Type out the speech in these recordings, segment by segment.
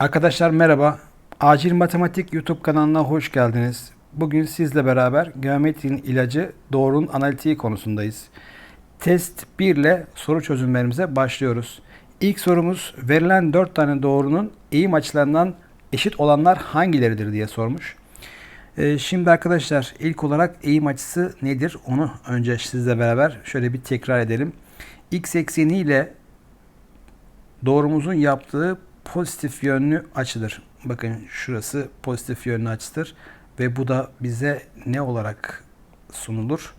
Arkadaşlar merhaba. Acil Matematik YouTube kanalına hoş geldiniz. Bugün sizle beraber geometrinin ilacı doğrunun analitiği konusundayız. Test 1 ile soru çözümlerimize başlıyoruz. İlk sorumuz verilen 4 tane doğrunun eğim açılarından eşit olanlar hangileridir diye sormuş. Ee, şimdi arkadaşlar ilk olarak eğim açısı nedir? Onu önce sizle beraber şöyle bir tekrar edelim. X ekseni ile doğrumuzun yaptığı pozitif yönlü açıdır. Bakın şurası pozitif yönlü açıdır ve bu da bize ne olarak sunulur?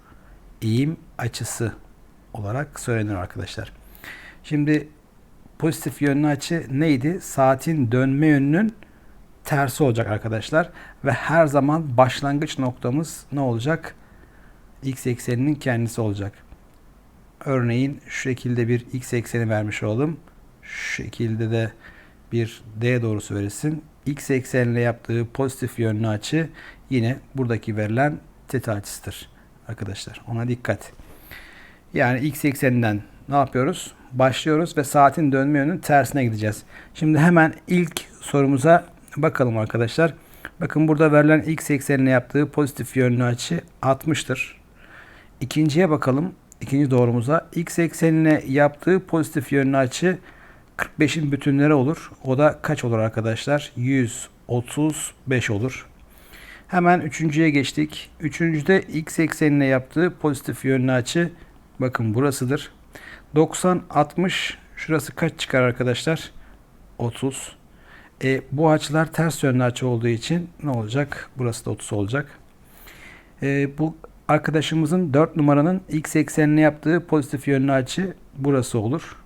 Eğim açısı olarak söylenir arkadaşlar. Şimdi pozitif yönlü açı neydi? Saatin dönme yönünün tersi olacak arkadaşlar ve her zaman başlangıç noktamız ne olacak? X ekseninin kendisi olacak. Örneğin şu şekilde bir x ekseni vermiş olalım. Şu şekilde de bir d doğrusu verilsin. X eksenle yaptığı pozitif yönlü açı yine buradaki verilen teta açısıdır. Arkadaşlar ona dikkat. Yani x ekseninden ne yapıyoruz? Başlıyoruz ve saatin dönme yönünün tersine gideceğiz. Şimdi hemen ilk sorumuza bakalım arkadaşlar. Bakın burada verilen x eksenine yaptığı pozitif yönlü açı 60'tır. İkinciye bakalım. İkinci doğrumuza x eksenine yaptığı pozitif yönlü açı 45'in bütünleri olur. O da kaç olur arkadaşlar? 135 olur. Hemen üçüncüye geçtik. Üçüncüde x eksenine yaptığı pozitif yönlü açı bakın burasıdır. 90 60 şurası kaç çıkar arkadaşlar? 30. E, bu açılar ters yönlü açı olduğu için ne olacak? Burası da 30 olacak. E, bu arkadaşımızın 4 numaranın x eksenine yaptığı pozitif yönlü açı burası olur.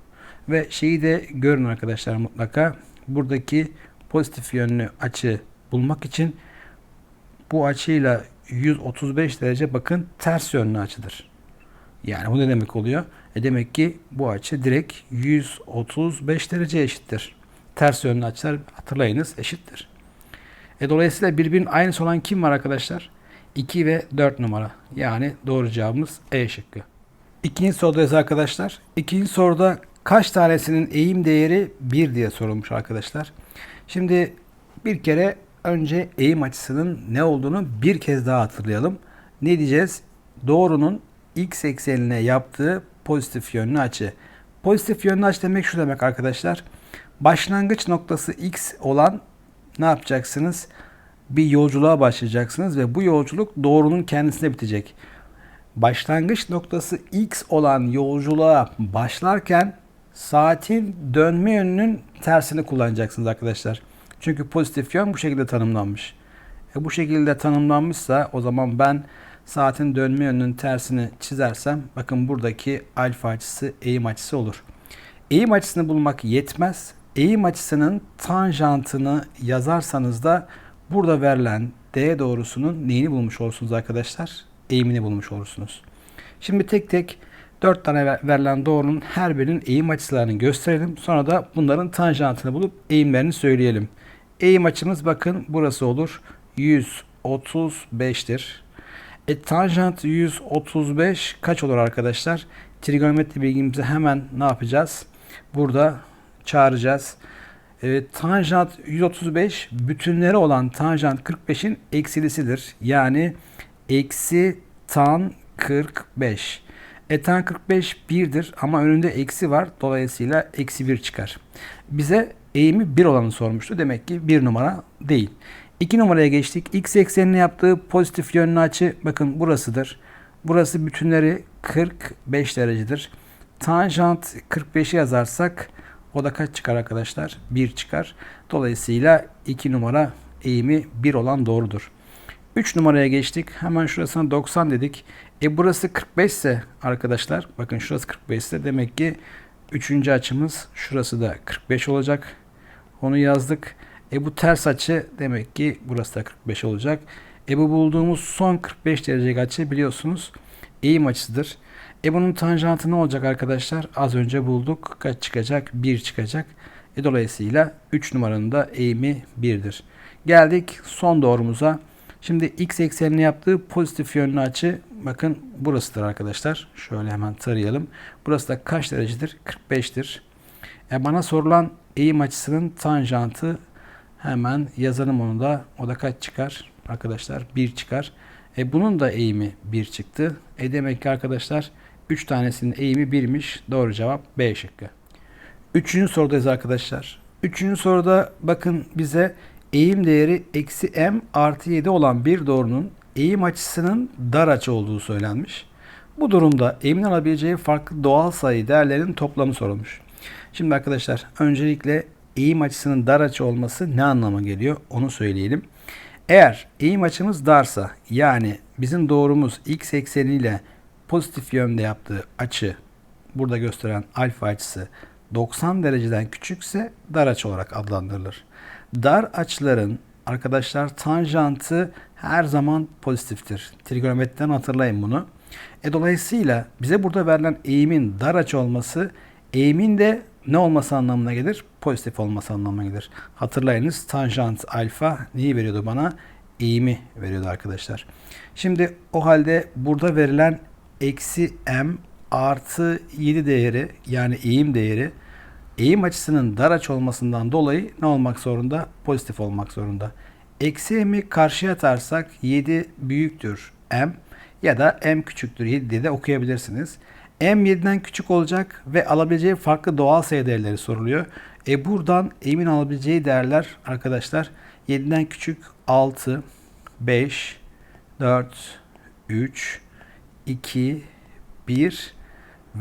Ve şeyi de görün arkadaşlar mutlaka. Buradaki pozitif yönlü açı bulmak için bu açıyla 135 derece bakın ters yönlü açıdır. Yani bu ne demek oluyor? E demek ki bu açı direkt 135 derece eşittir. Ters yönlü açılar hatırlayınız eşittir. E dolayısıyla birbirinin aynısı olan kim var arkadaşlar? 2 ve 4 numara. Yani doğru cevabımız E şıkkı. İkinci sorudayız arkadaşlar. İkinci soruda kaç tanesinin eğim değeri 1 diye sorulmuş arkadaşlar. Şimdi bir kere önce eğim açısının ne olduğunu bir kez daha hatırlayalım. Ne diyeceğiz? Doğrunun x eksenine yaptığı pozitif yönlü açı. Pozitif yönlü açı demek şu demek arkadaşlar. Başlangıç noktası x olan ne yapacaksınız? Bir yolculuğa başlayacaksınız ve bu yolculuk doğrunun kendisine bitecek. Başlangıç noktası x olan yolculuğa başlarken saatin dönme yönünün tersini kullanacaksınız arkadaşlar. Çünkü pozitif yön bu şekilde tanımlanmış. E bu şekilde tanımlanmışsa o zaman ben saatin dönme yönünün tersini çizersem bakın buradaki alfa açısı eğim açısı olur. Eğim açısını bulmak yetmez. Eğim açısının tanjantını yazarsanız da burada verilen D doğrusunun neyini bulmuş olursunuz arkadaşlar? Eğimini bulmuş olursunuz. Şimdi tek tek 4 tane verilen doğrunun her birinin eğim açılarını gösterelim. Sonra da bunların tanjantını bulup eğimlerini söyleyelim. Eğim açımız bakın burası olur. 135'tir. E tanjant 135 kaç olur arkadaşlar? Trigonometri bilgimizi hemen ne yapacağız? Burada çağıracağız. E, tanjant 135 bütünleri olan tanjant 45'in eksilisidir. Yani eksi tan 45. E tan 45 1'dir ama önünde eksi var. Dolayısıyla eksi 1 çıkar. Bize eğimi 1 olanı sormuştu. Demek ki 1 numara değil. 2 numaraya geçtik. X eksenine yaptığı pozitif yönlü açı bakın burasıdır. Burası bütünleri 45 derecedir. Tanjant 45'i yazarsak o da kaç çıkar arkadaşlar? 1 çıkar. Dolayısıyla 2 numara eğimi 1 olan doğrudur. 3 numaraya geçtik. Hemen şurasına 90 dedik. E burası 45 ise arkadaşlar bakın şurası 45 ise demek ki 3. açımız şurası da 45 olacak. Onu yazdık. E bu ters açı demek ki burası da 45 olacak. E bu bulduğumuz son 45 derecelik açı biliyorsunuz eğim açısıdır. E bunun tanjantı ne olacak arkadaşlar? Az önce bulduk. Kaç çıkacak? 1 çıkacak. E dolayısıyla 3 numaranın da eğimi 1'dir. Geldik son doğrumuza. Şimdi x eksenini yaptığı pozitif yönlü açı bakın burasıdır arkadaşlar. Şöyle hemen tarayalım. Burası da kaç derecedir? 45'tir. E bana sorulan eğim açısının tanjantı Hemen yazalım onu da. O da kaç çıkar? Arkadaşlar 1 çıkar. E bunun da eğimi 1 çıktı. E demek ki arkadaşlar 3 tanesinin eğimi 1'miş. Doğru cevap B şıkkı. Üçüncü sorudayız arkadaşlar. Üçüncü soruda bakın bize eğim değeri eksi m artı 7 olan bir doğrunun eğim açısının dar açı olduğu söylenmiş. Bu durumda eğimin alabileceği farklı doğal sayı değerlerin toplamı sorulmuş. Şimdi arkadaşlar öncelikle eğim açısının dar açı olması ne anlama geliyor onu söyleyelim. Eğer eğim açımız darsa yani bizim doğrumuz x ekseniyle pozitif yönde yaptığı açı burada gösteren alfa açısı 90 dereceden küçükse dar açı olarak adlandırılır. Dar açıların arkadaşlar tanjantı her zaman pozitiftir. Trigonometriden hatırlayın bunu. E dolayısıyla bize burada verilen eğimin dar açı olması eğimin de ne olması anlamına gelir? Pozitif olması anlamına gelir. Hatırlayınız tanjant alfa neyi veriyordu bana? Eğimi veriyordu arkadaşlar. Şimdi o halde burada verilen eksi m artı 7 değeri yani eğim değeri eğim açısının dar açı olmasından dolayı ne olmak zorunda? Pozitif olmak zorunda. Eksi m'i karşıya atarsak 7 büyüktür m ya da m küçüktür 7 diye de okuyabilirsiniz. m 7'den küçük olacak ve alabileceği farklı doğal sayı değerleri soruluyor. E buradan m'in alabileceği değerler arkadaşlar 7'den küçük 6, 5, 4, 3, 2, 1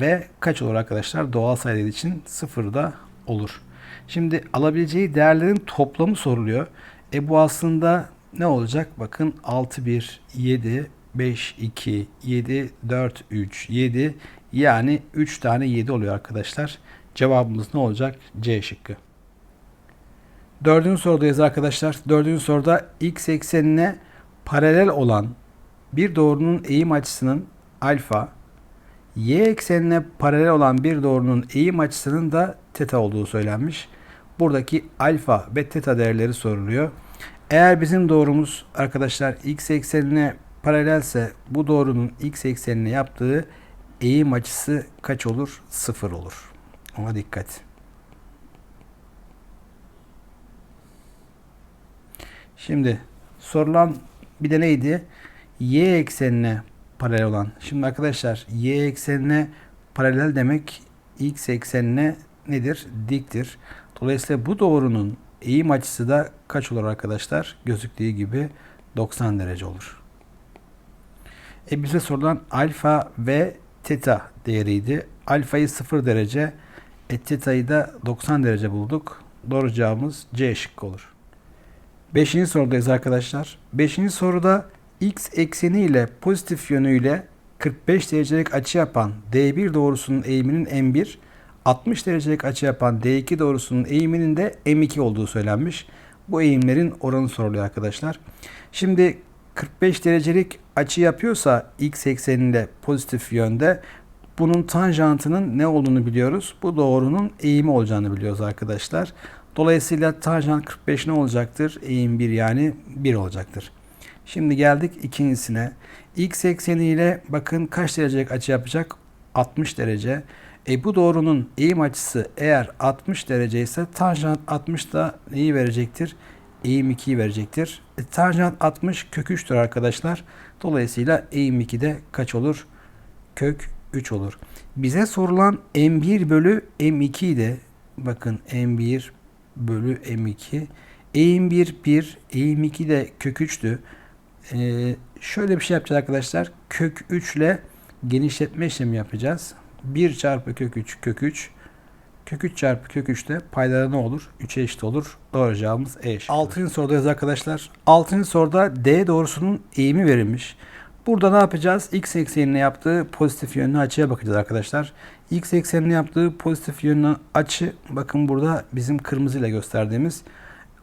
ve kaç olur arkadaşlar? Doğal sayılar için 0 da olur. Şimdi alabileceği değerlerin toplamı soruluyor. E bu aslında ne olacak? Bakın 6, 1, 7, 5, 2, 7, 4, 3, 7 yani 3 tane 7 oluyor arkadaşlar. Cevabımız ne olacak? C şıkkı. Dördüncü sorudayız arkadaşlar. Dördüncü soruda x eksenine paralel olan bir doğrunun eğim açısının alfa, y eksenine paralel olan bir doğrunun eğim açısının da teta olduğu söylenmiş. Buradaki alfa ve teta değerleri soruluyor. Eğer bizim doğrumuz arkadaşlar x eksenine paralelse bu doğrunun x eksenine yaptığı eğim açısı kaç olur? Sıfır olur. Ona dikkat. Şimdi sorulan bir de neydi? Y eksenine paralel olan. Şimdi arkadaşlar y eksenine paralel demek x eksenine nedir? Diktir. Dolayısıyla bu doğrunun eğim açısı da kaç olur arkadaşlar? Gözüktüğü gibi 90 derece olur. E bize sorulan alfa ve teta değeriydi. Alfayı 0 derece, e teta'yı da 90 derece bulduk. Doğru cevabımız C şıkkı olur. Beşinci sorudayız arkadaşlar. Beşinci soruda x ekseni ile pozitif yönüyle 45 derecelik açı yapan D1 doğrusunun eğiminin M1, 60 derecelik açı yapan D2 doğrusunun eğiminin de M2 olduğu söylenmiş. Bu eğimlerin oranı soruluyor arkadaşlar. Şimdi 45 derecelik açı yapıyorsa x ekseninde pozitif yönde bunun tanjantının ne olduğunu biliyoruz. Bu doğrunun eğimi olacağını biliyoruz arkadaşlar. Dolayısıyla tanjant 45 ne olacaktır? Eğim 1 yani 1 olacaktır. Şimdi geldik ikincisine. X ekseniyle bakın kaç derecelik açı yapacak? 60 derece. E bu doğrunun eğim açısı eğer 60 derece ise tanjant 60 da neyi verecektir? Eğim 2'yi verecektir. E, tanjant 60 kök 3'tür arkadaşlar. Dolayısıyla eğim 2 de kaç olur? Kök 3 olur. Bize sorulan M1 bölü M2 de bakın M1 bölü M2 eğim 1 1 eğim 2 de kök 3'tü. Ee, şöyle bir şey yapacağız arkadaşlar. Kök 3 ile genişletme işlemi yapacağız. 1 çarpı kök 3 kök 3 kök 3 çarpı kök 3 de paylara ne olur? 3'e eşit olur. Doğru cevabımız E eşit. 6. sorudayız arkadaşlar. 6. soruda D doğrusunun eğimi verilmiş. Burada ne yapacağız? X eksenine yaptığı pozitif yönlü açıya bakacağız arkadaşlar. X eksenine yaptığı pozitif yönlü açı bakın burada bizim kırmızıyla gösterdiğimiz.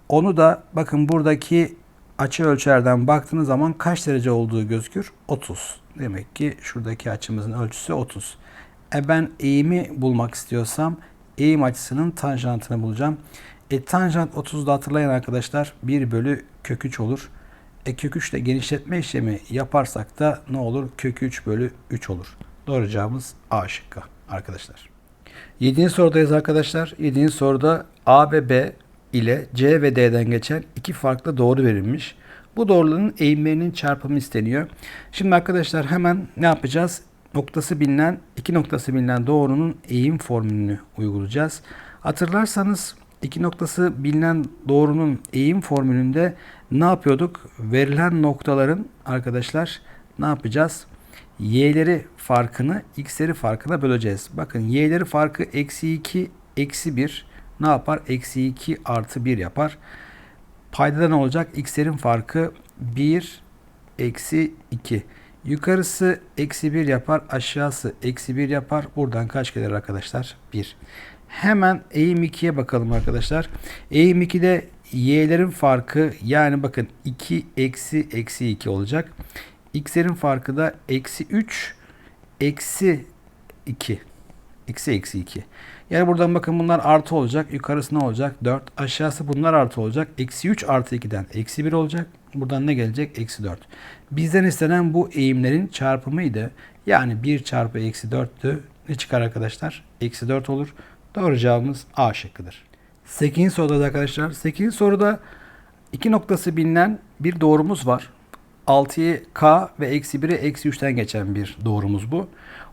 Onu da bakın buradaki açı ölçerden baktığınız zaman kaç derece olduğu gözükür? 30. Demek ki şuradaki açımızın ölçüsü 30. E ben eğimi bulmak istiyorsam eğim açısının tanjantını bulacağım. E tanjant 30'da hatırlayın arkadaşlar 1 bölü kök 3 olur. E kök 3 ile genişletme işlemi yaparsak da ne olur? Kök 3 bölü 3 olur. Doğru cevabımız A şıkkı arkadaşlar. 7. sorudayız arkadaşlar. 7. soruda A ve B ile C ve D'den geçen iki farklı doğru verilmiş. Bu doğruların eğimlerinin çarpımı isteniyor. Şimdi arkadaşlar hemen ne yapacağız? Noktası bilinen, iki noktası bilinen doğrunun eğim formülünü uygulayacağız. Hatırlarsanız iki noktası bilinen doğrunun eğim formülünde ne yapıyorduk? Verilen noktaların arkadaşlar ne yapacağız? Y'leri farkını x'leri farkına böleceğiz. Bakın y'leri farkı eksi 2 eksi 1 ne yapar? Eksi 2 artı 1 yapar. Paydada ne olacak? X'lerin farkı 1 eksi 2. Yukarısı eksi 1 yapar. Aşağısı eksi 1 yapar. Buradan kaç gelir arkadaşlar? 1. Hemen eğim 2'ye bakalım arkadaşlar. Eğim 2'de y'lerin farkı yani bakın 2 eksi eksi 2 olacak. X'lerin farkı da eksi 3 eksi 2. Eksi eksi 2. Yani buradan bakın bunlar artı olacak. Yukarısı ne olacak? 4. Aşağısı bunlar artı olacak. Eksi 3 artı 2'den eksi 1 olacak. Buradan ne gelecek? Eksi 4. Bizden istenen bu eğimlerin çarpımıydı. Yani 1 çarpı eksi 4'tü. Ne çıkar arkadaşlar? Eksi 4 olur. Doğru cevabımız A şıkkıdır. 8. soruda da arkadaşlar. 8. soruda iki noktası bilinen bir doğrumuz var. 6'yı k ve eksi 1'e eksi 3'ten geçen bir doğrumuz bu.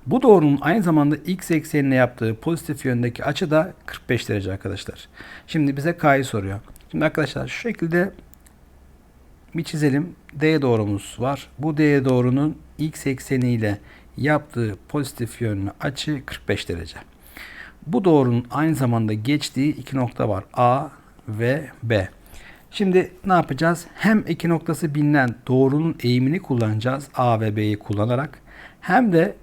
Bu doğrunun aynı zamanda x eksenine yaptığı pozitif yöndeki açı da 45 derece arkadaşlar. Şimdi bize k'yı soruyor. Şimdi arkadaşlar şu şekilde bir çizelim. D doğrumuz var. Bu D doğrunun x ekseniyle yaptığı pozitif yönlü açı 45 derece. Bu doğrunun aynı zamanda geçtiği iki nokta var. A ve B. Şimdi ne yapacağız? Hem iki noktası bilinen doğrunun eğimini kullanacağız. A ve B'yi kullanarak. Hem de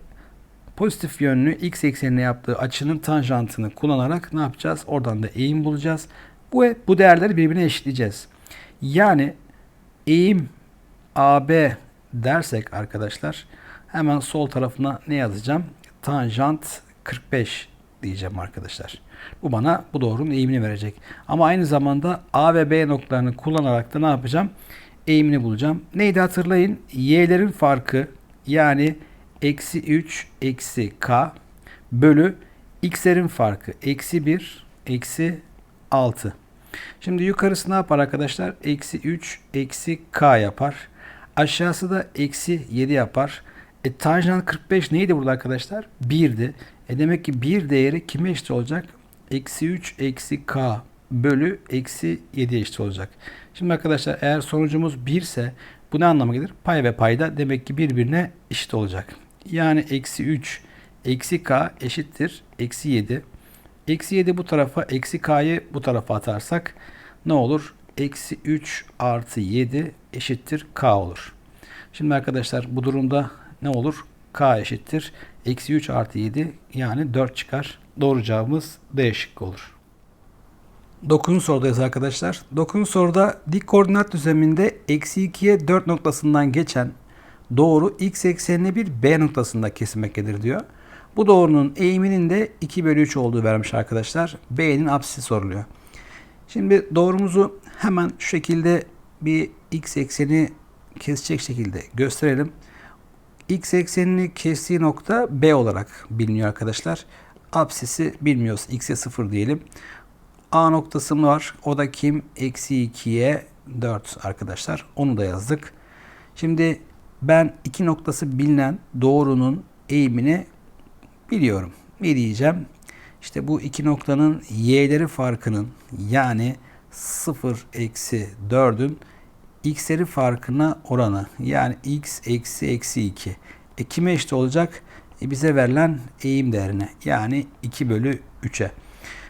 pozitif yönlü x eksenine yaptığı açının tanjantını kullanarak ne yapacağız? Oradan da eğim bulacağız. Bu, bu değerleri birbirine eşitleyeceğiz. Yani eğim AB dersek arkadaşlar hemen sol tarafına ne yazacağım? Tanjant 45 diyeceğim arkadaşlar. Bu bana bu doğrunun eğimini verecek. Ama aynı zamanda A ve B noktalarını kullanarak da ne yapacağım? Eğimini bulacağım. Neydi hatırlayın? Y'lerin farkı yani eksi 3 eksi K bölü X'lerin farkı eksi 1 eksi 6. Şimdi yukarısı ne yapar arkadaşlar? Eksi 3 eksi K yapar. Aşağısı da eksi 7 yapar. E, tanjant 45 neydi burada arkadaşlar? 1'di. E demek ki 1 değeri kime eşit olacak? Eksi 3 eksi k bölü eksi 7 eşit olacak. Şimdi arkadaşlar eğer sonucumuz 1 ise bu ne anlama gelir? Pay ve payda demek ki birbirine eşit olacak. Yani eksi 3 eksi k eşittir eksi 7. Eksi 7 bu tarafa eksi k'yı bu tarafa atarsak ne olur? Eksi 3 artı 7 eşittir k olur. Şimdi arkadaşlar bu durumda ne olur? k eşittir. Eksi 3 artı 7 yani 4 çıkar. Doğru cevabımız D şıkkı olur. 9. sorudayız arkadaşlar. 9. soruda dik koordinat düzleminde eksi 2'ye 4 noktasından geçen doğru x eksenine bir B noktasında kesilmektedir diyor. Bu doğrunun eğiminin de 2 bölü 3 olduğu vermiş arkadaşlar. B'nin apsisi soruluyor. Şimdi doğrumuzu hemen şu şekilde bir x ekseni kesecek şekilde gösterelim. X eksenini kestiği nokta B olarak biliniyor arkadaşlar. Apsisi bilmiyoruz. X'e 0 diyelim. A noktası var. O da kim? Eksi 2'ye 4 arkadaşlar. Onu da yazdık. Şimdi ben iki noktası bilinen doğrunun eğimini biliyorum. Ne diyeceğim? İşte bu iki noktanın y'leri farkının yani 0 eksi 4'ün x'leri farkına oranı. Yani x eksi eksi 2. E kime eşit olacak? E bize verilen eğim değerine. Yani 2 bölü 3'e.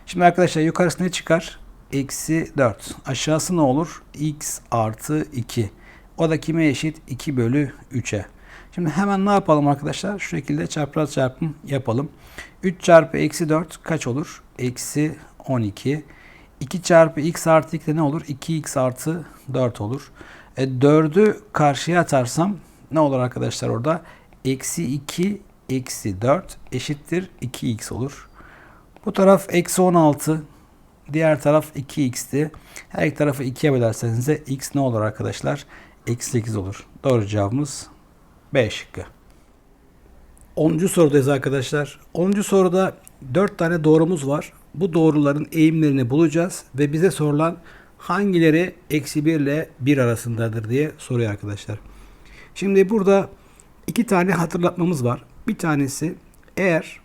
Şimdi arkadaşlar yukarısı ne çıkar? Eksi 4. Aşağısı ne olur? x artı 2. O da kime eşit? 2 bölü 3'e. Şimdi hemen ne yapalım arkadaşlar? Şu şekilde çapraz çarpım yapalım. 3 çarpı eksi 4 kaç olur? Eksi 12. 2 çarpı x artı 2 de ne olur? 2x artı 4 olur. E, 4'ü karşıya atarsam ne olur arkadaşlar orada? Eksi 2 eksi 4 eşittir 2x olur. Bu taraf eksi 16. Diğer taraf 2x'ti. Her iki tarafı 2'ye bölerseniz de x ne olur arkadaşlar? Eksi 8 olur. Doğru cevabımız B şıkkı. 10. sorudayız arkadaşlar. 10. soruda 4 tane doğrumuz var. Bu doğruların eğimlerini bulacağız ve bize sorulan hangileri eksi 1 ile 1 arasındadır diye soruyor arkadaşlar. Şimdi burada iki tane hatırlatmamız var. Bir tanesi eğer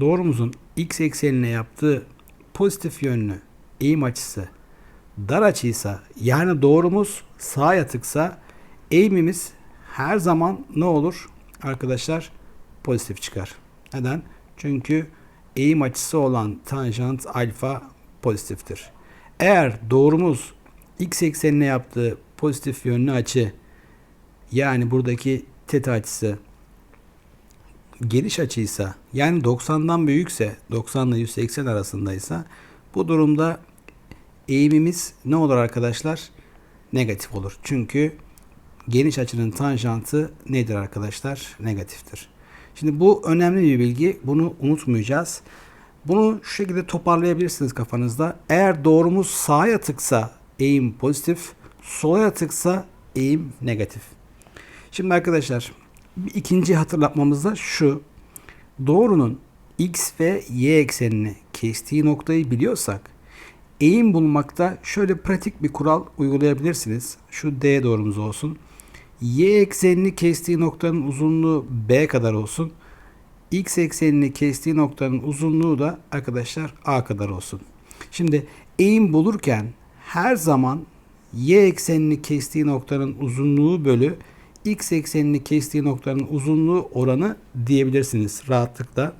doğrumuzun x eksenine yaptığı pozitif yönlü eğim açısı dar açıysa yani doğrumuz sağa yatıksa eğimimiz her zaman ne olur arkadaşlar? Pozitif çıkar. Neden? Çünkü eğim açısı olan tanjant alfa pozitiftir. Eğer doğrumuz x eksenine yaptığı pozitif yönlü açı yani buradaki teta açısı geliş açıysa yani 90'dan büyükse 90 ile 180 arasındaysa bu durumda eğimimiz ne olur arkadaşlar? Negatif olur. Çünkü geniş açının tanjantı nedir arkadaşlar? Negatiftir. Şimdi bu önemli bir bilgi. Bunu unutmayacağız. Bunu şu şekilde toparlayabilirsiniz kafanızda. Eğer doğrumuz sağa yatıksa eğim pozitif, sola yatıksa eğim negatif. Şimdi arkadaşlar ikinci hatırlatmamız da şu. Doğrunun x ve y eksenini kestiği noktayı biliyorsak eğim bulmakta şöyle pratik bir kural uygulayabilirsiniz. Şu d doğrumuz olsun. Y eksenini kestiği noktanın uzunluğu b kadar olsun. X eksenini kestiği noktanın uzunluğu da arkadaşlar a kadar olsun. Şimdi eğim bulurken her zaman y eksenini kestiği noktanın uzunluğu bölü x eksenini kestiği noktanın uzunluğu oranı diyebilirsiniz rahatlıkla.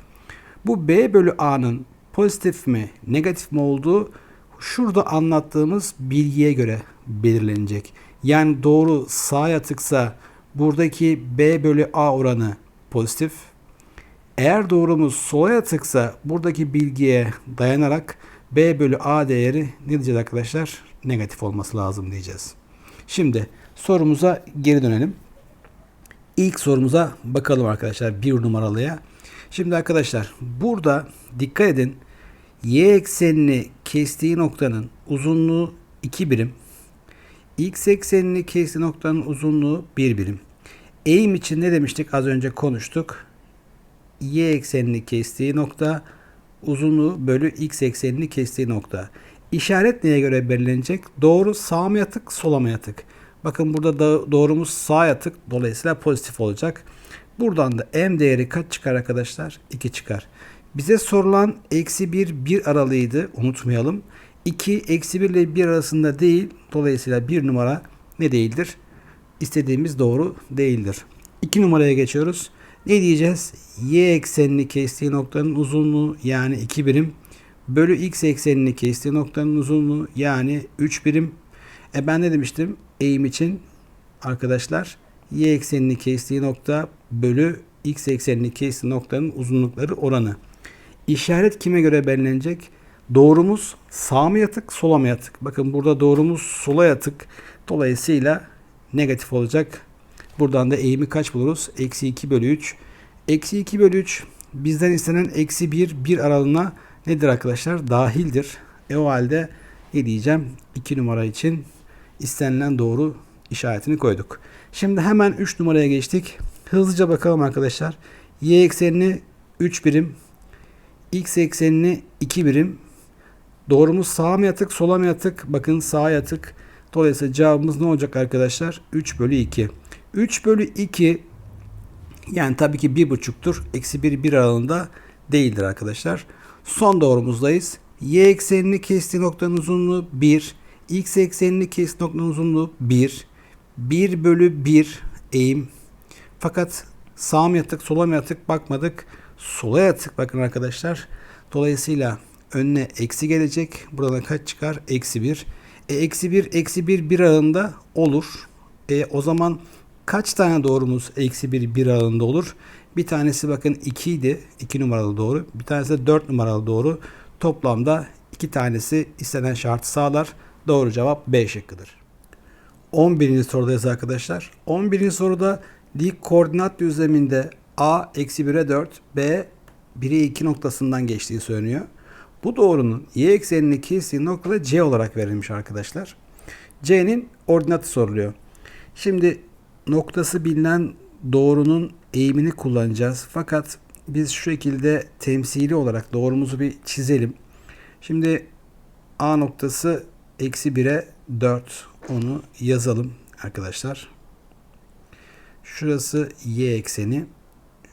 Bu b bölü a'nın pozitif mi negatif mi olduğu şurada anlattığımız bilgiye göre belirlenecek. Yani doğru sağa yatıksa buradaki b bölü a oranı pozitif. Eğer doğrumuz sola yatıksa buradaki bilgiye dayanarak b bölü a değeri ne diyeceğiz arkadaşlar? Negatif olması lazım diyeceğiz. Şimdi sorumuza geri dönelim. İlk sorumuza bakalım arkadaşlar bir numaralıya. Şimdi arkadaşlar burada dikkat edin. Y eksenini kestiği noktanın uzunluğu 2 birim. X eksenini kestiği noktanın uzunluğu 1 birim. Eğim için ne demiştik az önce konuştuk. Y eksenini kestiği nokta uzunluğu bölü X eksenini kestiği nokta. İşaret neye göre belirlenecek? Doğru sağ mı yatık sola mı yatık? Bakın burada da doğrumuz sağ yatık dolayısıyla pozitif olacak. Buradan da m değeri kaç çıkar arkadaşlar? 2 çıkar. Bize sorulan eksi 1 1 aralığıydı unutmayalım. 2 eksi 1 ile 1 arasında değil. Dolayısıyla 1 numara ne değildir? İstediğimiz doğru değildir. 2 numaraya geçiyoruz. Ne diyeceğiz? Y eksenini kestiği noktanın uzunluğu yani 2 birim bölü x eksenini kestiği noktanın uzunluğu yani 3 birim. E ben ne demiştim? Eğim için arkadaşlar y eksenini kestiği nokta bölü x eksenini kestiği noktanın uzunlukları oranı. İşaret kime göre belirlenecek? Doğrumuz sağ mı yatık, sola mı yatık? Bakın burada doğrumuz sola yatık. Dolayısıyla negatif olacak. Buradan da eğimi kaç buluruz? Eksi 2 bölü 3. Eksi 2 bölü 3 bizden istenen eksi 1, 1 aralığına nedir arkadaşlar? Dahildir. E o halde ne diyeceğim? 2 numara için istenilen doğru işaretini koyduk. Şimdi hemen 3 numaraya geçtik. Hızlıca bakalım arkadaşlar. Y eksenini 3 birim, x eksenini 2 birim. Doğrumuz sağa mı yatık, sola mı yatık? Bakın sağa yatık. Dolayısıyla cevabımız ne olacak arkadaşlar? 3 bölü 2. 3 bölü 2 yani tabii ki 1,5'tur. Eksi 1, 1 aralığında değildir arkadaşlar. Son doğrumuzdayız. Y eksenini kestiği noktanın uzunluğu 1. X eksenini kestiği noktanın uzunluğu 1. 1 bölü 1 eğim. Fakat sağ mı yatık, sola mı yatık bakmadık. Sola yatık bakın arkadaşlar. Dolayısıyla önüne eksi gelecek. Buradan kaç çıkar? Eksi 1. E, eksi 1, eksi 1, 1 aralığında olur. E, o zaman kaç tane doğrumuz eksi 1, 1 aralığında olur? Bir tanesi bakın 2 idi. 2 numaralı doğru. Bir tanesi de 4 numaralı doğru. Toplamda iki tanesi istenen şartı sağlar. Doğru cevap B şıkkıdır. 11. sorudayız arkadaşlar. 11. soruda dik koordinat düzleminde A eksi 1'e 4, B 1'e 2 noktasından geçtiği söyleniyor. Bu doğrunun y eksenini kestiği noktada C olarak verilmiş arkadaşlar. C'nin ordinatı soruluyor. Şimdi noktası bilinen doğrunun eğimini kullanacağız. Fakat biz şu şekilde temsili olarak doğrumuzu bir çizelim. Şimdi A noktası eksi 1'e 4. Onu yazalım arkadaşlar. Şurası y ekseni.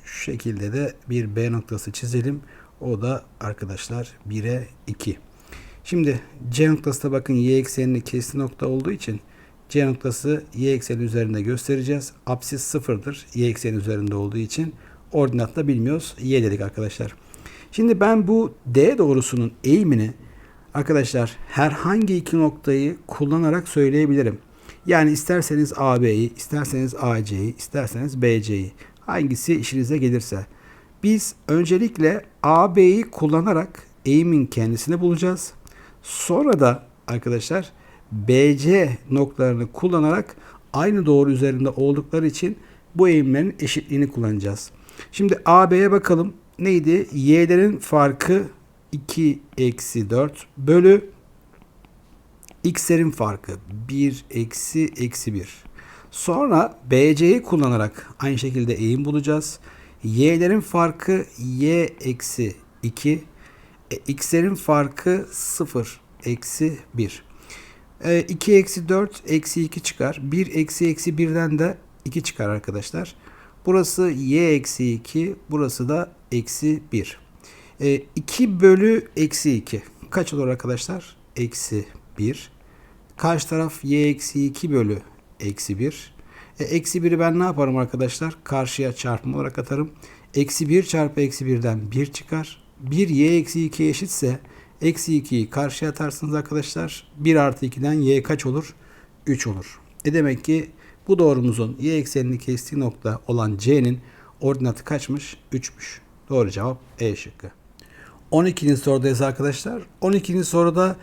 Şu şekilde de bir B noktası çizelim. O da arkadaşlar 1'e 2. Şimdi C noktası da bakın y eksenini kesti nokta olduğu için C noktası y ekseni üzerinde göstereceğiz. Apsis sıfırdır. Y ekseni üzerinde olduğu için ordinatla bilmiyoruz. Y dedik arkadaşlar. Şimdi ben bu D doğrusunun eğimini arkadaşlar herhangi iki noktayı kullanarak söyleyebilirim. Yani isterseniz AB'yi, isterseniz AC'yi, isterseniz BC'yi. Hangisi işinize gelirse. Biz öncelikle AB'yi kullanarak eğimin kendisini bulacağız. Sonra da arkadaşlar BC noktalarını kullanarak aynı doğru üzerinde oldukları için bu eğimlerin eşitliğini kullanacağız. Şimdi AB'ye bakalım. Neydi? Y'lerin farkı 2 eksi 4 bölü x'lerin farkı 1 eksi eksi 1. Sonra BC'yi kullanarak aynı şekilde eğim bulacağız. Y'lerin farkı y eksi 2. E, x'lerin farkı 0 eksi 1. E, 2 eksi 4 eksi 2 çıkar. 1 eksi eksi 1'den de 2 çıkar arkadaşlar. Burası y eksi 2. Burası da eksi 1. E, 2 bölü eksi 2. Kaç olur arkadaşlar? Eksi 1. Karşı taraf y eksi 2 bölü eksi 1. E, eksi 1'i ben ne yaparım arkadaşlar? Karşıya çarpım olarak atarım. Eksi 1 çarpı eksi 1'den 1 çıkar. 1 y eksi 2 eşitse eksi 2'yi karşıya atarsınız arkadaşlar. 1 artı 2'den y kaç olur? 3 olur. E demek ki bu doğrumuzun y eksenini kestiği nokta olan c'nin ordinatı kaçmış? 3'müş. Doğru cevap E şıkkı. 12. sorudayız arkadaşlar. 12. soruda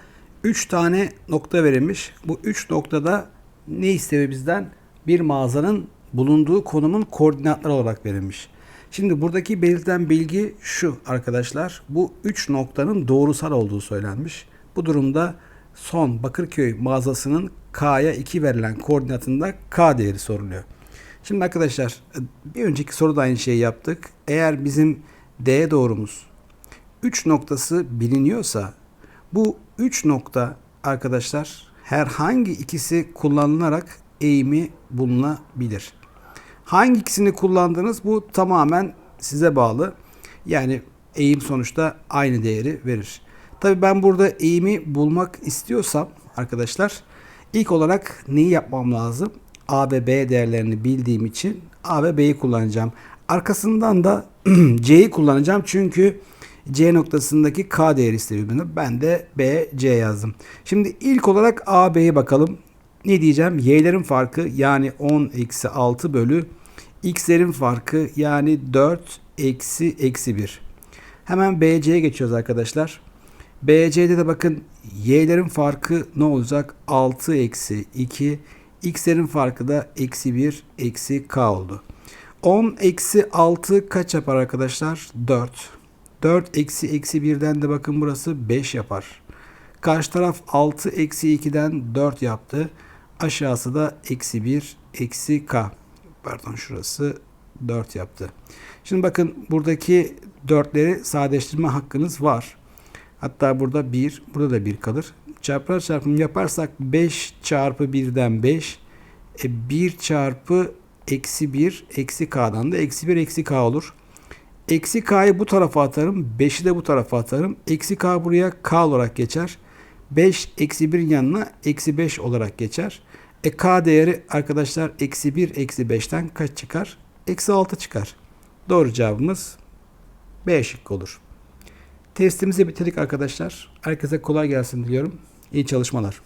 3 tane nokta verilmiş. Bu 3 noktada ne istiyor bizden? Bir mağazanın bulunduğu konumun koordinatları olarak verilmiş. Şimdi buradaki belirtilen bilgi şu arkadaşlar. Bu 3 noktanın doğrusal olduğu söylenmiş. Bu durumda son Bakırköy mağazasının K'ya 2 verilen koordinatında K değeri soruluyor. Şimdi arkadaşlar bir önceki soruda aynı şeyi yaptık. Eğer bizim D doğrumuz 3 noktası biliniyorsa bu 3 nokta arkadaşlar herhangi ikisi kullanılarak eğimi bulunabilir. Hangi ikisini kullandınız bu tamamen size bağlı. Yani eğim sonuçta aynı değeri verir. Tabi ben burada eğimi bulmak istiyorsam arkadaşlar ilk olarak neyi yapmam lazım? A ve B değerlerini bildiğim için A ve B'yi kullanacağım. Arkasından da C'yi kullanacağım çünkü C noktasındaki K değeri beni. Ben de B, C yazdım. Şimdi ilk olarak A, B'ye bakalım. Ne diyeceğim? Y'lerin farkı yani 10 eksi 6 bölü X'lerin farkı yani 4 eksi eksi 1. Hemen BC'ye geçiyoruz arkadaşlar. BC'de de bakın Y'lerin farkı ne olacak? 6 eksi 2. X'lerin farkı da eksi 1 eksi K oldu. 10 eksi 6 kaç yapar arkadaşlar? 4. 4 eksi eksi 1'den de bakın burası 5 yapar. Karşı taraf 6 eksi 2'den 4 yaptı. Aşağısı da eksi 1 eksi k. Pardon şurası 4 yaptı. Şimdi bakın buradaki 4'leri sadeleştirme hakkınız var. Hatta burada 1, burada da 1 kalır. Çarpar çarpım yaparsak 5 çarpı 1'den 5. E 1 çarpı eksi 1 eksi k'dan da eksi 1 eksi k olur. Eksi k'yı bu tarafa atarım. 5'i de bu tarafa atarım. Eksi k buraya k olarak geçer. 5 eksi 1'in yanına eksi 5 olarak geçer. E k değeri arkadaşlar eksi 1 eksi 5'ten kaç çıkar? Eksi 6 çıkar. Doğru cevabımız B şıkkı olur. Testimizi bitirdik arkadaşlar. Herkese kolay gelsin diliyorum. İyi çalışmalar.